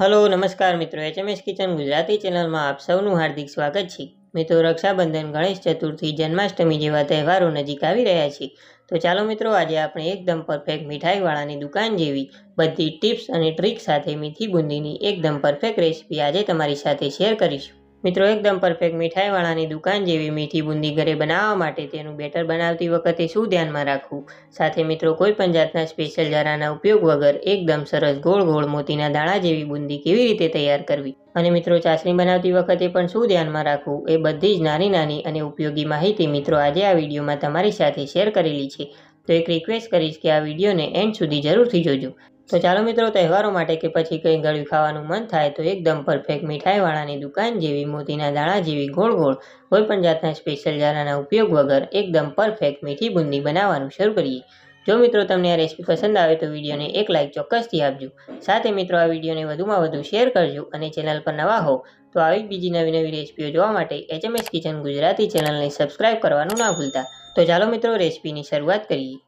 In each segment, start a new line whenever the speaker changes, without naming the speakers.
Hello, નમસ્કાર મિત્રો. HMS kitchen Gujarati ચેનલમાં આપ સૌનું હાર્દિક સ્વાગત છે. મિત્રો, રક્ષાબંધન, ગણેશ ચતુર્થી, જન્માષ્ટમી જેવા તહેવારો નજીક આવી રહ્યા છે. તો ચાલો મિત્રો, આજે આપણે એકદમ પરફેક્ટ મીઠાઈવાળાની દુકાન જેવી બધી ટિપ્સ અને ટ્રીક સાથે મીઠી બુંદીની એકદમ પરફેક્ટ રેસીપી આજે તમારી સાથે શેર કરીશું. મિત્રો, એકદમ પરફેક્ટ મીઠાઈવાળાની દુકાન જેવી મીઠી બુંદી ઘરે બનાવવા માટે તેનું બેટર બનાવતી વખતે શું ધ્યાનમાં રાખવું? સાથે મિત્રો, કોઈ પણ જાતના સ્પેશિયલ જારાના ઉપયોગ વગર એકદમ સરસ ગોળ ગોળ મોતીના દાણા જેવી બુંદી કેવી રીતે તૈયાર કરવી? અને મિત્રો, ચાસણી બનાવતી વખતે પણ શું ધ્યાનમાં રાખવું? એ બધી જ નાની નાની અને ઉપયોગી માહિતી મિત્રો, આજે આ વિડીયોમાં તમારી સાથે શેર કરેલી છે. તો એક રિક્વેસ્ટ કરીશ કે આ વિડીયોને એન્ડ સુધી જરૂરથી જોજો. તો ચાલો મિત્રો તહેવારો માટે કે પછી કંઈ ગળ્યું ખાવાનું મન થાય તો એકદમ પરફેક્ટ મીઠાઈવાળાની દુકાન જેવી મોતીના દાણા જેવી ગોળ ગોળ કોઈ પણ જાતના સ્પેશિયલ જારાના ઉપયોગ વગર એકદમ પરફેક્ટ મીઠી બુંદી બનાવવાનું શરૂ કરીએ. જો મિત્રો તમને આ રેસીપી પસંદ આવે તો વિડીયોને એક લાઇક ચોક્કસથી આપજો. સાથે મિત્રો આ વિડીયોને વધુમાં વધુ શેર કરજો અને ચેનલ પર નવા હો તો આવી બીજી નવી નવી રેસીપીઓ જોવા માટે એચએમએસ કિચન ગુજરાતી ચેનલને સબસ્ક્રાઇબ કરવાનું ના ભૂલતા. તો ચાલો મિત્રો રેસીપીની શરૂઆત કરીએ.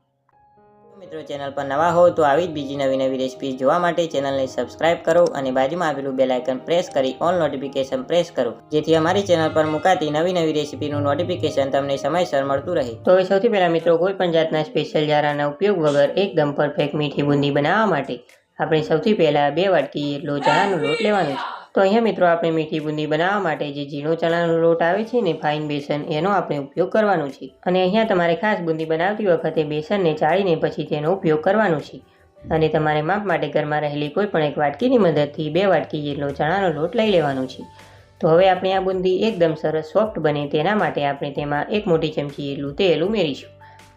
મિત્રો ચેનલ પર નવા હો તો આવી જ બીજી નવી નવી રેસીપી જોવા માટે ચેનલને સબસ્ક્રાઇબ કરો અને બાજુમાં આવેલું બેલ આઇકન પ્રેસ કરી ઓલ નોટિફિકેશન પ્રેસ કરો, જેથી અમારી ચેનલ પર મુકાતી નવી નવી રેસીપીનું નોટિફિકેશન તમને સમયસર મળતું રહે. તો હવે સૌથી પહેલાં મિત્રો, કોઈ પણ જાતના સ્પેશિયલ જારાના ઉપયોગ વગર એકદમ પરફેક્ટ મીઠી બુંદી બનાવવા માટે આપણે સૌથી પહેલાં બે વાટકી એટલો ચણાનો લોટ લેવાનો છે. તો અહીંયા મિત્રો આપણે મીઠી બુંદી બનાવવા માટે જે ઝીણો ચણાનો લોટ આવે છે ને ફાઇન બેસન, એનો આપણે ઉપયોગ કરવાનો છે. અને અહીંયા તમારે ખાસ બુંદી બનાવતી વખતે બેસનને ચાળીને પછી તેનો ઉપયોગ કરવાનો છે. અને તમારે માપ માટે ઘરમાં રહેલી કોઈ પણ એક વાટકીની મદદથી બે વાટકી જેટલો ચણાનો લોટ લઈ લેવાનો છે. તો હવે આપણે આ બુંદી એકદમ સરસ સોફ્ટ બને તેના માટે આપણે તેમાં એક મોટી ચમચી એટલું તેલ ઉમેરીશું.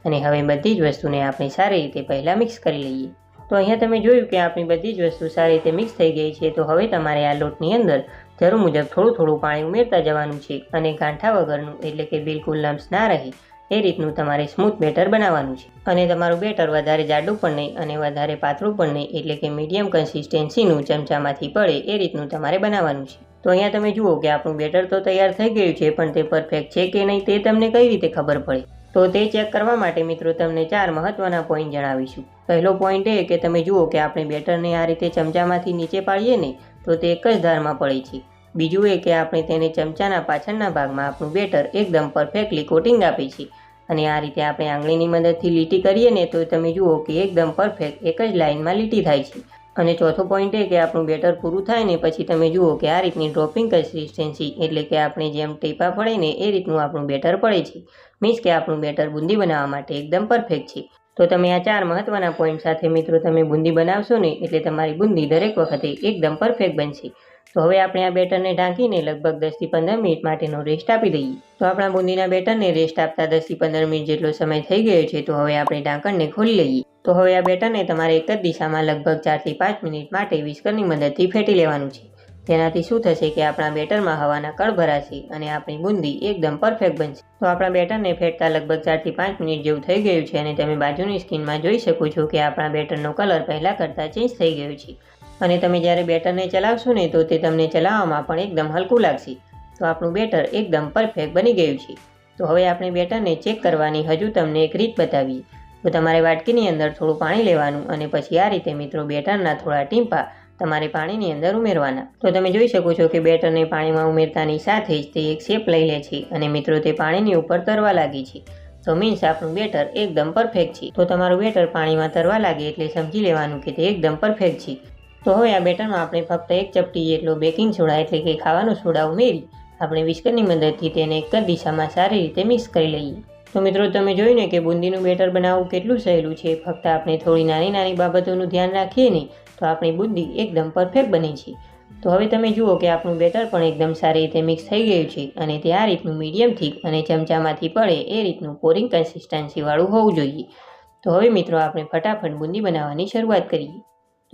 અને હવે બધી જ વસ્તુને આપણે સારી રીતે પહેલાં મિક્સ કરી લઈએ. તો અહીંયા તમે જોયું કે આપણી બધી જ વસ્તુ સારી રીતે મિક્સ થઈ ગઈ છે. તો હવે તમારે આ લોટની અંદર જરૂર મુજબ થોડું થોડું પાણી ઉમેરતા જવાનું છે અને ગાંઠા વગરનું એટલે કે બિલકુલ લમ્સ ના રહે એ રીતનું તમારે સ્મૂથ બેટર બનાવવાનું છે. અને તમારું બેટર વધારે જાડું પણ નહીં અને વધારે પાતળું પણ નહીં એટલે કે મીડિયમ કન્સિસ્ટન્સીનું ચમચામાંથી પડે એ રીતનું તમારે બનાવવાનું છે. તો અહીંયા તમે જુઓ કે આપણું બેટર તો તૈયાર થઈ ગયું છે પણ તે પરફેક્ટ છે કે નહીં તે તમને કઈ રીતે ખબર પડે? તો તે ચેક કરવા માટે મિત્રો તમને ચાર મહત્વના પોઈન્ટ જણાવીશું. પહેલો પોઈન્ટ એ કે તમે જુઓ કે આપણે બેટરને આ રીતે ચમચામાંથી નીચે પાડીએ ને, તો તે એક જ ધારમાં પડે છે. બીજું એ કે આપણે તેને ચમચાના પાછળના ભાગમાં આપણું બેટર એકદમ પરફેક્ટલી કોટિંગ આપે છે. અને આ રીતે આપણે આંગળીની મદદથી લીટી કરીએ ને, તો તમે જુઓ કે એકદમ પરફેક્ટ એક જ લાઇનમાં લીટી થાય છે. અને ચોથો પોઈન્ટ એ કે આપણું બેટર પૂરું થાય ને, પછી તમે જુઓ કે આ રીતની ડ્રોપિંગ કન્સિસ્ટન્સી એટલે કે આપણે જેમ ટેપા પડે ને, એ રીતનું આપણું બેટર પડે છે. મીન્સ કે આપણું બેટર બુંદી બનાવવા માટે એકદમ પરફેક્ટ છે. તો તમે આ ચાર મહત્વના પોઈન્ટ સાથે મિત્રો તમે બુંદી બનાવશો ને એટલે તમારી બુંદી દરેક વખતે એકદમ પરફેક્ટ બનશે. તો હવે આપણે આ બેટરને ઢાંકીને લગભગ દસથી પંદર મિનિટ માટેનો રેસ્ટ આપી દઈએ. તો આપણા બુંદીના બેટરને રેસ્ટ આપતા દસથી પંદર મિનિટ જેટલો સમય થઈ ગયો છે, તો હવે આપણે ઢાંકણને ખોલી લઈએ. તો હવે આ બેટરને તમારે એક જ દિશામાં લગભગ ચારથી પાંચ મિનિટ માટે વિસ્કરની મદદથી ફેટી લેવાનું છે. તેનાથી શું થશે કે આપણા બેટરમાં હવાના કણ ભરાશે અને આપણી બુંદી એકદમ પરફેક્ટ બનશે. તો આપણા બેટરને ફેટતા લગભગ ચારથી પાંચ મિનિટ જેવું થઈ ગયું છે અને તમે બાજુની સ્કીનમાં જોઈ શકો છો કે આપણા બેટરનો કલર પહેલાં કરતાં ચેન્જ થઈ ગયો છે. અને તમે જ્યારે બેટરને ચલાવશો ને તો તે તમને ચલાવવામાં પણ એકદમ હલકું લાગશે. તો આપણું બેટર એકદમ પરફેક્ટ બની ગયું છે. તો હવે આપણે બેટરને ચેક કરવાની હજુ તમને એક રીત બતાવીએ. તો તમારે વાટકીની અંદર થોડું પાણી લેવાનું અને પછી આ રીતે મિત્રો બેટરના થોડા ટીમ્પા તમારે પાણીની અંદર ઉમેરવાના. તો તમે જોઈ શકો છો કે બેટરને પાણીમાં ઉમેરતાની સાથે જ તે એક શેપ લઈ લે છે અને મિત્રો તે પાણીની ઉપર તરવા લાગી છે. તો મીન્સ આપણું બેટર એકદમ પરફેક્ટ છે. તો તમારું બેટર પાણીમાં તરવા લાગે એટલે સમજી લેવાનું કે તે એકદમ પરફેક્ટ છે. તો હવે આ બેટરમાં આપણે ફક્ત એક ચપટી જેટલો બેકિંગ સોડા એટલે કે ખાવાનો સોડા ઉમેરી આપણે વિસ્કરની મદદથી તેને એક જ દિશામાં સારી રીતે મિક્સ કરી લઈએ. તો મિત્રો તમે જોયું ને કે બુંદીનું બેટર બનાવવું કેટલું સહેલું છે. ફક્ત આપણે થોડી નાની નાની બાબતોનું ધ્યાન રાખીએ ને તો આપણી બુંદી એકદમ પરફેક્ટ બને છે. તો હવે તમે જુઓ કે આપણું બેટર પણ એકદમ સારી રીતે મિક્સ થઈ ગયું છે અને તે આ રીતનું મીડિયમ થીક અને ચમચામાંથી પડે એ રીતનું પોરિંગ કન્સિસ્ટન્સીવાળું હોવું જોઈએ. તો હવે મિત્રો આપણે ફટાફટ બુંદી બનાવવાની શરૂઆત કરીએ.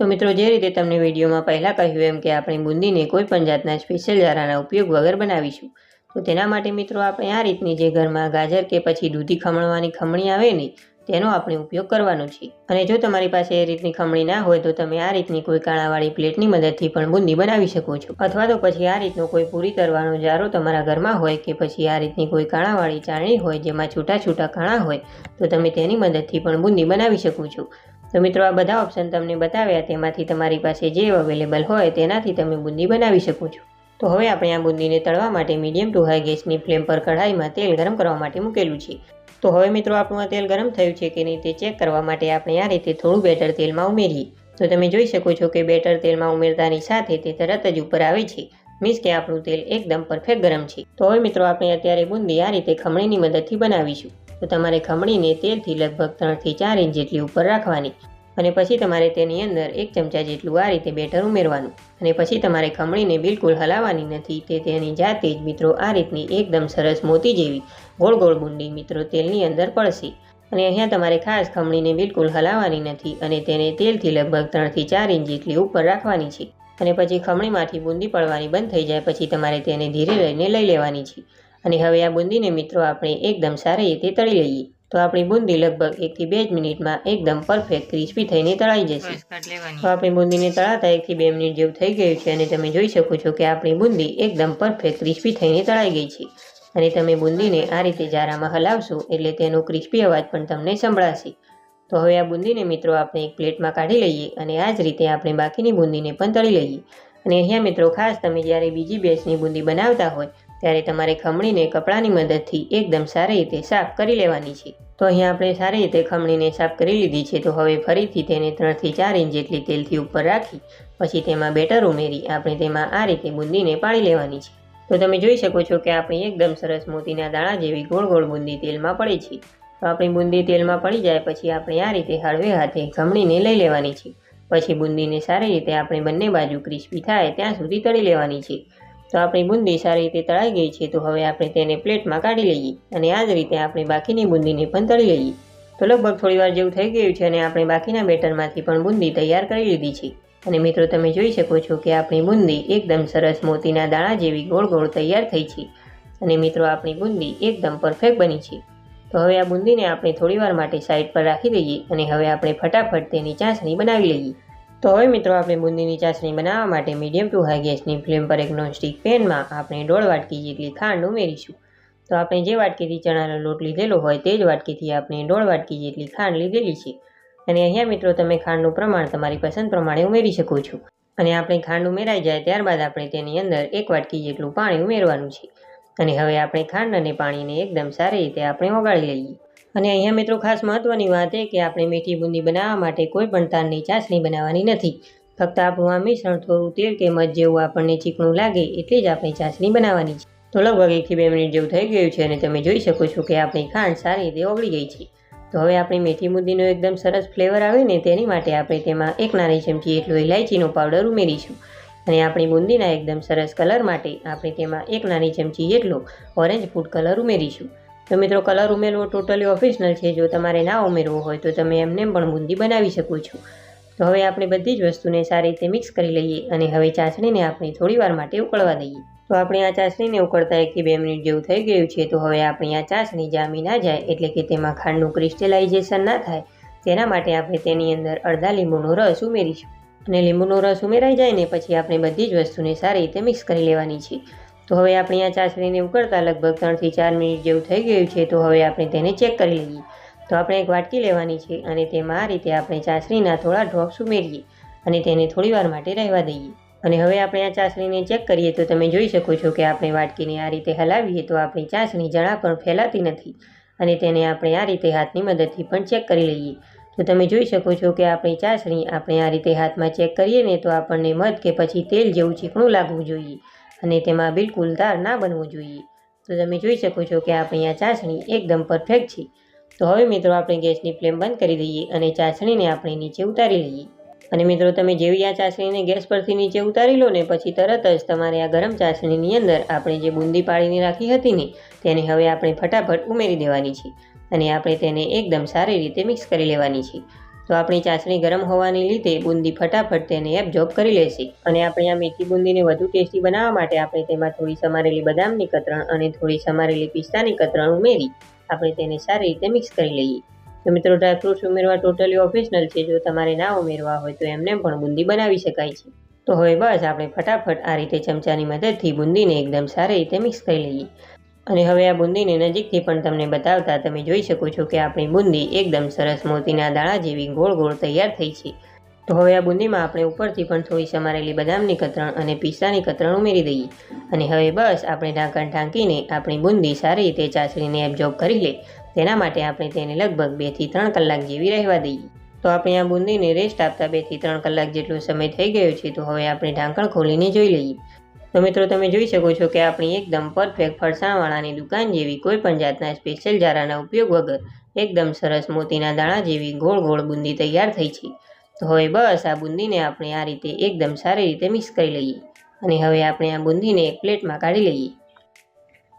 તો મિત્રો જે રીતે તમને વિડીયોમાં પહેલાં કહ્યું એમ કે આપણે બુંદીને કોઈ પણ જાતના સ્પેશિયલ જારાના ઉપયોગ વગર બનાવીશું. તો તેના માટે મિત્રો આપણે આ રીતની જે ઘરમાં ગાજર કે પછી દૂધી ખમણવાની ખમણી આવે ને તેનો આપણે ઉપયોગ કરવાનો છે. અને જો તમારી પાસે એ રીતની ખમણી ના હોય તો તમે આ રીતની કોઈ કાણાવાળી પ્લેટની મદદથી પણ બુંદી બનાવી શકો છો. અથવા તો પછી આ રીતનો કોઈ પૂરી તરવાનો જારો તમારા ઘરમાં હોય કે પછી આ રીતની કોઈ કાણાવાળી ચાળણી હોય જેમાં છૂટા છૂટા કાણા હોય, તો તમે તેની મદદથી પણ બુંદી બનાવી શકો છો. તો મિત્રો આ બધા ઓપ્શન તમને બતાવ્યા તેમાંથી તમારી પાસે જે અવેલેબલ હોય તેનાથી તમે બુંદી બનાવી શકો છો. તો હવે આપણે આ બુંદીને તળવા માટે મીડિયમ ટુ હાઈ ગેસની ફ્લેમ પર કઢાઈમાં તેલ ગરમ કરવા માટે મૂકેલું છે. તો હવે મિત્રો આપણું આ તેલ ગરમ થયું છે કે નહીં તે ચેક કરવા માટે આપણે આ રીતે થોડું બેટર તેલમાં ઉમેરીએ. તો તમે જોઈ શકો છો કે બેટર તેલમાં ઉમેરતાની સાથે તે તરત જ ઉપર આવે છે. મીન્સ કે આપણું તેલ એકદમ પરફેક્ટ ગરમ છે. તો હવે મિત્રો આપણે અત્યારે બુંદી આ રીતે ખમણીની મદદથી બનાવીશું. તો તમારે ખમણીને તેલથી લગભગ ત્રણથી ચાર ઇંચ જેટલી ઉપર રાખવાની. અને પછી તમારે તેની અંદર એક ચમચા જેટલું આ રીતે બેટર ઉમેરવાનું. અને પછી તમારે ખમણીને બિલકુલ હલાવવાની નથી તે તેની જાતે જ મિત્રો આ રીતની એકદમ સરસ મોતી જેવી ગોળ ગોળ બુંદી મિત્રો તેલની અંદર પડશે. અને અહીંયા તમારે ખાસ ખમણીને બિલકુલ હલાવવાની નથી અને તેને તેલથી લગભગ ત્રણથી ચાર ઇંચ જેટલી ઉપર રાખવાની છે. અને પછી ખમણીમાંથી બુંદી પડવાની બંધ થઈ જાય પછી તમારે તેને ધીરે લઈને લઈ લેવાની છે. અને હવે આ બુંદીને મિત્રો આપણે એકદમ સારી રીતે તળી લઈએ. તો આપણી બુંદી લગભગ એકથી બે જ મિનિટમાં એકદમ પરફેક્ટ ક્રિસ્પી થઈને તળાઈ જશે. તો આપણી બુંદીને તળાતા એકથી બે મિનિટ જેવું થઈ ગયું છે અને તમે જોઈ શકો છો કે આપણી બુંદી એકદમ પરફેક્ટ ક્રિસ્પી થઈને તળાઈ ગઈ છે. અને તમે બુંદીને આ રીતે જારામાં હલાવશો એટલે તેનો ક્રિસ્પી અવાજ પણ તમને સંભળાશે. તો હવે આ બુંદીને મિત્રો આપણે એક પ્લેટમાં કાઢી લઈએ અને આ જ રીતે આપણે બાકીની બુંદીને પણ તળી લઈએ. અને અહીંયા મિત્રો ખાસ તમે જ્યારે બીજી બેચની બુંદી બનાવતા હોય ત્યારે તમારે ખમણીને કપડાની મદદથી એકદમ સારી રીતે સાફ કરી લેવાની છે. તો અહીંયા આપણે સારી રીતે ખમણીને સાફ કરી લીધી છે. તો હવે ફરીથી તેને ત્રણથી ચાર ઇંચ જેટલી તેલથી ઉપર રાખી, પછી તેમાં બેટર ઉમેરી આપણે તેમાં આ રીતે બુંદીને પાળી લેવાની છે. તો તમે જોઈ શકો છો કે આપણી એકદમ સરસ મોતીના દાણા જેવી ગોળ ગોળ બુંદી તેલમાં પડે છે. તો આપણી બુંદી તેલમાં પડી જાય પછી આપણે આ રીતે હળવે હાથે ખમણીને લઈ લેવાની છે. પછી બુંદીને સારી રીતે આપણે બંને બાજુ ક્રિસ્પી થાય ત્યાં સુધી તળી લેવાની છે. તો આપણી બુંદી સારી રીતે તળાઈ ગઈ છે, તો હવે આપણે તેને પ્લેટમાં કાઢી લઈએ અને આ જ રીતે આપણે બાકીની બુંદીને પણ તળી લઈએ. તો લગભગ થોડી વાર જેવું થઈ ગયું છે અને આપણે બાકીના બેટરમાંથી પણ બુંદી તૈયાર કરી લીધી છે. અને મિત્રો, તમે જોઈ શકો છો કે આપણી બુંદી એકદમ સરસ મોતીના દાણા જેવી ગોળ ગોળ તૈયાર થઈ છે. અને મિત્રો, આપણી બુંદી એકદમ પરફેક્ટ બની છે. તો હવે આ બુંદીને આપણે થોડીવાર માટે સાઈડ પર રાખી દઈએ અને હવે આપણે ફટાફટ તેની ચાસણી બનાવી લઈએ. તો હવે મિત્રો, આપણે બુંદીની ચાસણી બનાવવા માટે મીડિયમ ટુ હાઈ ગેસની ફ્લેમ પર એક નોનસ્ટિક પેનમાં આપણે દોઢ વાટકી જેટલી ખાંડ ઉમેરીશું. તો આપણે જે વાટકીથી ચણાનો લોટ લીધેલો હોય તે જ વાટકીથી આપણે દોઢ વાટકી જેટલી ખાંડ લીધેલી છે. અને અહીંયા મિત્રો, તમે ખાંડનું પ્રમાણ તમારી પસંદ પ્રમાણે ઉમેરી શકો છો. અને આપણે ખાંડ ઉમેરાઈ જાય ત્યારબાદ આપણે તેની અંદર એક વાટકી જેટલું પાણી ઉમેરવાનું છે. અને હવે આપણે ખાંડ અને પાણીને એકદમ સારી રીતે આપણે ઓગાળી લઈએ. અને અહીંયા મિત્રો ખાસ મહત્વની વાત એ કે આપણે મીઠી બુંદી બનાવવા માટે કોઈ પણ ચાસણી બનાવવાની નથી. ફક્ત આપણું આ મિશ્રણ થોડું તેલ કે મધ જેવું આપણને ચીકણું લાગે એટલી જ આપણી ચાસણી બનાવવાની છે. તો લગભગ એકથી બે મિનિટ જેવું થઈ ગયું છે અને તમે જોઈ શકો છો કે આપણી ખાંડ સારી રીતે ઓગળી ગઈ છે. તો હવે આપણી મેથી મુદ્દીનો એકદમ સરસ ફ્લેવર આવે ને તેની માટે આપણે તેમાં એક નાની ચમચી એટલો ઇલાયચીનો પાવડર ઉમેરીશું. અને આપણી બુંદીના એકદમ સરસ કલર માટે આપણે તેમાં એક નાની ચમચી જેટલો ઓરેન્જ ફૂડ કલર ઉમેરીશું. તો મિત્રો, કલર ઉમેરવો ટોટલી ઓફિશનલ છે. જો તમારે ના ઉમેરવો હોય તો તમે એમને પણ બુંદી બનાવી શકો છો. તો હવે આપણે બધી જ વસ્તુને સારી રીતે મિક્સ કરી લઈએ અને હવે ચાસણીને આપણે થોડીવાર માટે ઉકળવા દઈએ. તો આપણે આ ચાસણીને ઉકળતા એકથી બે મિનિટ જેવું થઈ ગયું છે. તો હવે આપણી આ ચાસણી જામી ના જાય એટલે કે તેમાં ખાંડનું ક્રિસ્ટલાઇઝેશન ના થાય. તેના માટે આપણે તેની અંદર અડધા લીંબુનો રસ ઉમેરીશું. અને લીંબુનો રસ ઉમેરાઈ જાય ને પછી આપણે બધી જ વસ્તુને સારી રીતે મિક્સ કરી લેવાની છે. તો હવે આપણી આ ચાસણીને ઉકળતા લગભગ ત્રણથી ચાર મિનિટ જેવું થઈ ગયું છે, તો હવે આપણે તેને ચેક કરી લઈએ. તો આપણે એક વાટકી લેવાની છે અને તેમાં આ રીતે આપણે ચાસણીના થોડા ડ્રોપ્સ ઉમેરીએ અને તેને થોડીવાર માટે રહેવા દઈએ. અને હવે આપણે આ ચાસણીને ચેક કરીએ તો તમે જોઈ શકો છો કે આપણે વાટકીને આ રીતે હલાવીએ તો આપણી ચાસણી જણા પણ ફેલાતી નથી અને તેને આપણે આ રીતે હાથની મદદથી પણ ચેક કરી લઈએ. તો તમે જોઈ શકો છો કે આપણી ચાસણી આપણે આ રીતે હાથમાં ચેક કરીએ ને તો આપણને મધ કે પછી તેલ જેવું ચીકણું લાગવું જોઈએ. અને તેમાં બિલકુલ ધાર ના બનવું જોઈએ. તો તમે જોઈ શકો છો કે આપણી આ ચાસણી એકદમ પરફેક્ટ છે. તો હવે મિત્રો આપણે ગેસની ફ્લેમ બંધ કરી દઈએ અને ચાસણીને આપણે નીચે ઉતારી લઈએ. અને મિત્રો તમે જેવી આ ચાસણીને ગેસ પરથી નીચે ઉતારી લો ને પછી તરત જ તમારે આ ગરમ ચાસણીની અંદર આપણે જે બુંદી પાડીને રાખી હતી ને તેને હવે આપણે ફટાફટ ઉમેરી દેવાની છે. અને આપણે તેને એકદમ સારી રીતે મિક્સ કરી લેવાની છે. તો આપણી ચાસણી ગરમ હોવાને લીધે બુંદી ફટાફટ તેને એબ્ઝોર્બ કરી લેશે. અને આપણે આ મીઠી બુંદીને વધુ ટેસ્ટી બનાવવા માટે આપણે તેમાં થોડી સમારેલી બદામની કતરણ અને થોડી સમારેલી પિસ્તાની કતરણ ઉમેરી આપણે તેને સારી રીતે મિક્સ કરી લઈએ. તો મિત્રો ડ્રાયફ્રૂટ્સ ઉમેરવા ટોટલી ઓફિશનલ છે. જો તમારે ના ઉમેરવા હોય તો એમને પણ બુંદી બનાવી શકાય છે. તો હવે બસ આપણે ફટાફટ આ રીતે ચમચાની મદદથી બુંદીને એકદમ સારી રીતે મિક્સ કરી લઈએ. અને હવે આ બુંદીને નજીકથી પણ તમને બતાવતા તમે જોઈ શકો છો કે આપણી બુંદી એકદમ સરસ મોતીના દાણા જેવી ગોળ ગોળ તૈયાર થઈ છે. તો હવે આ બુંદીમાં આપણે ઉપરથી પણ થોડી સમારેલી બદામની કતરણ અને પિસ્તાની કતરણ ઉમેરી દઈએ. અને હવે બસ આપણે ઢાંકણ ઢાંકીને આપણી બુંદી સારી રીતે ચાસણીને એબ્ઝોર્બ કરી લે. તેના માટે આપણે તેને લગભગ બેથી ત્રણ કલાક જેવી રહેવા દઈએ. તો આપણે આ બુંદીને રેસ્ટ આપતા બેથી ત્રણ કલાક જેટલો સમય થઈ ગયો છે તો હવે આપણે ઢાંકણ ખોલીને જોઈ લઈએ. તો મિત્રો તમે જોઈ શકો છો કે આપણી એકદમ પરફેક્ટ ફરસાણવાળાની દુકાન જેવી કોઈ પણ જાતના સ્પેશિયલ જારાના ઉપયોગ વગર એકદમ સરસ મોતીના દાણા જેવી ગોળ ગોળ બુંદી તૈયાર થઈ છે. તો હવે બસ આ બુંદીને આપણે આ રીતે એકદમ સારી રીતે મિક્સ કરી લઈએ અને હવે આપણે આ બુંદીને એક પ્લેટમાં કાઢી લઈએ.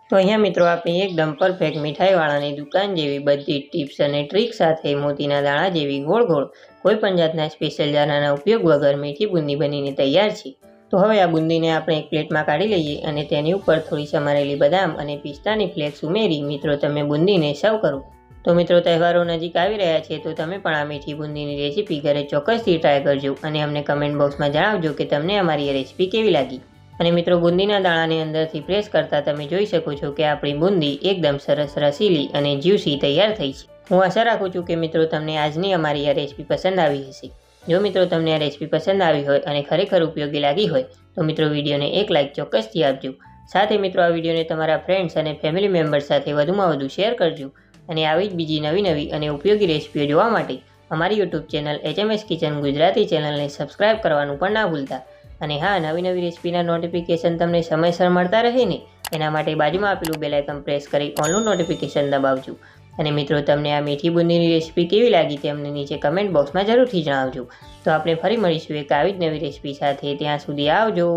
તો અહીંયા મિત્રો આપણી એકદમ પરફેક્ટ મીઠાઈવાળાની દુકાન જેવી બધી ટિપ્સ અને ટ્રીક સાથે મોતીના દાણા જેવી ગોળ ગોળ કોઈ પણ જાતના સ્પેશિયલ દાણાના ઉપયોગ વગર મીઠી બુંદી બનીને તૈયાર છે. તો હવે આ બુંદીને આપણે એક પ્લેટમાં કાઢી લઈએ અને તેની ઉપર થોડી સમારેલી બદામ અને પિસ્તાની ફ્લેક્સ ઉમેરી, મિત્રો, તમે બુંદીને સર્વ કરો. તો મિત્રો, તહેવારો નજીક આવી રહ્યા છે, તો તમે પણ આ મીઠી બુંદીની રેસીપી ઘરે ચોક્કસથી ટ્રાય કરજો અને અમને કમેન્ટ બોક્સમાં જણાવજો કે તમને અમારી રેસીપી કેવી લાગી. અને મિત્રો, બુંદીના દાણાની અંદરથી પ્રેસ કરતાં તમે જોઈ શકો છો કે આપણી બુંદી એકદમ સરસ રસીલી અને જ્યુસી તૈયાર થઈ છે. હું આશા રાખું છું કે મિત્રો, તમને આજની અમારી આ રેસીપી પસંદ આવી હશે. જો મિત્રો તમને આ રેસીપી પસંદ આવી હોય અને ખરેખર ઉપયોગી લાગી હોય, તો મિત્રો વિડીયોને એક લાઇક ચોક્કસથી આપજો. સાથે મિત્રો આ વિડીયોને તમારા ફ્રેન્ડ્સ અને ફેમિલી મેમ્બર્સ સાથે વધુમાં વધુ શેર કરજો અને આવી જ બીજી નવી નવી અને ઉપયોગી રેસીપીઓ જોવા માટે અમારી YouTube channel HMS kitchen Gujarati ચેનલને સબસ્ક્રાઇબ કરવાનું પણ ના ભૂલતા. અને હા, નવી નવી રેસીપીના નોટિફિકેશન તમને સમયસર મળતા રહે ને, એના માટે બાજુમાં આપેલું બેલાઇકન પ્રેસ કરી ઓનનું નોટિફિકેશન દબાવજો. અને મિત્રો, તમને આ મીઠી બુંદીની રેસીપી કેવી લાગી તે અમને નીચે કમેન્ટ બોક્સમાં જરૂરથી જણાવજો. તો આપણે ફરી મળીશું એક આવી જ નવી રેસીપી સાથે. ત્યાં સુધી આવજો.